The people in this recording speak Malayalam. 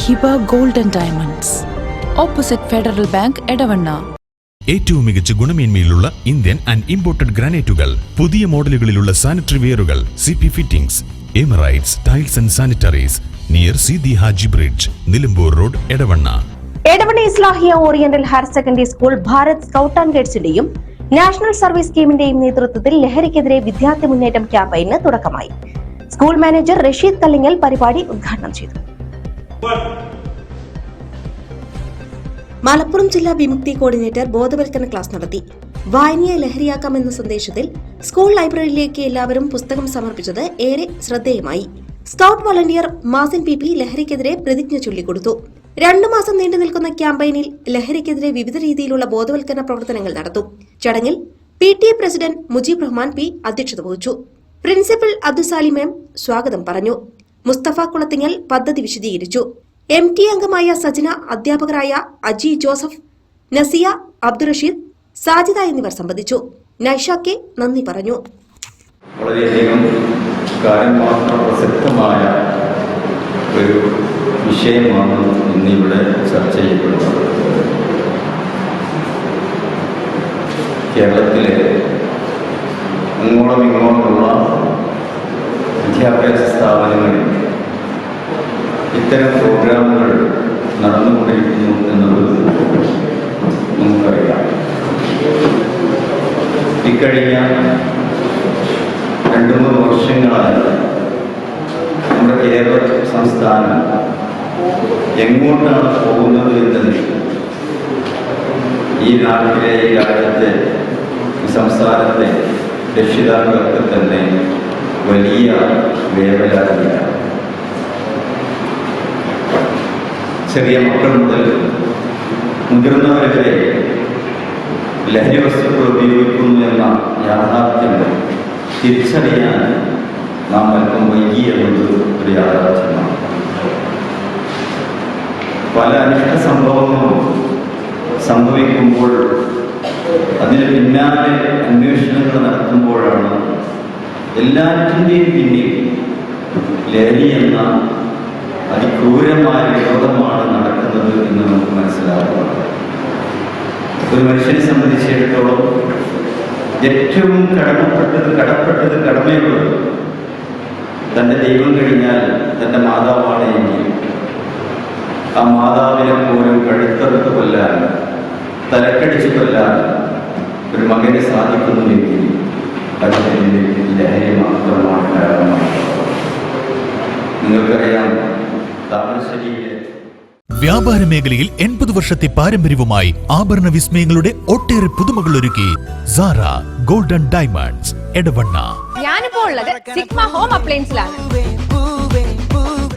Hiba golden diamonds. Opposite Federal Bank Edavanna. ഏറ്റവും മികച്ച ഗുണമേന്മയിലുള്ള ഇന്ത്യൻ ആൻഡ് ഇമ്പോർട്ടഡ് ഗ്രാനൈറ്റുകൾ പുതിയ മോഡലുകളിലുള്ള sanitary വെയറുകൾ C P fittings Emirates tiles and sanitaries near Seethi Haji bridge Nilambur road Edavanna. Edavanna Islahiya oriental higher secondary school Bharat scout and ഗൈഡ്സിന്റെയും national service സ്കീമിന്റെയും നേതൃത്വത്തിൽ ലഹരിക്കെതിരെ വിദ്യാർത്ഥി മുന്നേറ്റം ക്യാമ്പയിന് തുടക്കമായി. സ്കൂൾ മാനേജർ റഷീദ് കല്ലിങ്ങൽ പരിപാടി ഉദ്ഘാടനം ചെയ്തു. മലപ്പുറം ജില്ലാ വിമുക്തി കോർഡിനേറ്റർ ബോധവൽക്കരണ ക്ലാസ് നടത്തി. വായനയെ ലഹരിയാക്കാം എന്ന സന്ദേശത്തിൽ സ്കൂൾ ലൈബ്രറിയിലേക്ക് എല്ലാവരും പുസ്തകം സമർപ്പിച്ചത് ഏറെ ശ്രദ്ധേയമായി. Scout volunteer Mazin P P ലഹരിക്കെതിരെ പ്രതിജ്ഞ ചൊല്ലിക്കൊടുത്തു. രണ്ടു മാസം നീണ്ടു നിൽക്കുന്ന ക്യാമ്പയിനിൽ ലഹരിക്കെതിരെ വിവിധ രീതിയിലുള്ള ബോധവൽക്കരണ പ്രവർത്തനങ്ങൾ നടത്തും. ചടങ്ങിൽ P T A president Mujeeb Rahman P അധ്യക്ഷത വഹിച്ചു. പ്രിൻസിപ്പൽ അബ്ദുസാലിമേം സ്വാഗതം പറഞ്ഞു. മുസ്തഫ കുളത്തിങ്ങൽ പദ്ധതി വിശദീകരിച്ചു. എം ടി അംഗമായ സജന അധ്യാപകരായ അജി ജോസഫ് നസിയ അബ്ദുറഷീദ് സാജിദ എന്നിവർ സംബന്ധിച്ചു. നൈഷ കെ നന്ദി പറഞ്ഞു. പ്രസക്തമായ ഒരു വിഷയമാണ് ഇന്നിവിടെ ചർച്ച ചെയ്യപ്പെടുന്നത്. കേരളത്തിലെ അങ്ങോളം ഇങ്ങോട്ടുമുള്ള വിദ്യാഭ്യാസ സ്ഥാപനങ്ങളിൽ ഇത്തരം പ്രോഗ്രാമുകൾ നടന്നുകൊണ്ടിരിക്കുന്നു എന്നുള്ളത് നമുക്കറിയാം. ഇക്കഴിഞ്ഞ രണ്ടു മൂന്ന് വർഷങ്ങളായി നമ്മുടെ കേരള സംസ്ഥാനം എങ്ങോട്ടാണ് പോകുന്നത് എന്നത് ഈ നാട്ടിലെ ഈ രാജ്യത്തെ ഈ സംസ്ഥാനത്തെ രക്ഷിതാക്കൾക്ക് തന്നെ വലിയ വേവലാതിയാണ് ചെറിയ മക്കൾ മുതൽ മുതിർന്നവരെ ലഹരി വസ്തുക്കൾ ഉപയോഗിക്കുന്നു എന്ന യാഥാർത്ഥ്യം തിരിച്ചറിയാൻ നാം അല്പം വൈകി എന്നത് ഒരു യാഥാർത്ഥ്യമാണ്. പല അനിഷ്ട സംഭവങ്ങളും സംഭവിക്കുമ്പോൾ അതിന് പിന്നാലെ അന്വേഷണങ്ങൾ നടത്തുമ്പോഴാണ് എല്ലാറ്റിന്റെയും പിന്നിൽ ലഹരി എന്ന അതിക്രൂരമായ വിരോധമാണ് നടക്കുന്നത് എന്ന് നമുക്ക് മനസ്സിലാവുന്നത് ഒരു മനുഷ്യനെ സംബന്ധിച്ചിടത്തോളം ഏറ്റവും കടമപ്പെട്ടത് കടപ്പെട്ടത് കടമയുള്ളത് തന്റെ ദൈവം കഴിഞ്ഞാൽ തന്റെ മാതാവാണ് എങ്കിൽ ആ മാതാവിനെ പോലും കഴുത്തറുത്ത് കൊല്ലാൻ തലക്കടിച്ച് കൊല്ലാൻ ഒരു മകന് സാധിക്കുന്നുവെങ്കിൽ അതിന്റെ ലഹരി മാത്രമാണ് കാരണമാണ് നിങ്ങൾക്കറിയാം താമരശ്ശേരിയിലെ വ്യാപാര മേഖലയിൽ എൺപത് വർഷത്തെ പാരമ്പര്യവുമായി ആഭരണ വിസ്മയങ്ങളുടെ ഒട്ടേറെ പുതുമകൾ ഒരുക്കി സാറ ഗോൾഡൻ ഡയമണ്ട്സ് എടവണ്ണ. ഞാനിപ്പോ ഉള്ളത് സിഗ്മ ഹോം അപ്ലയൻസിലാണ്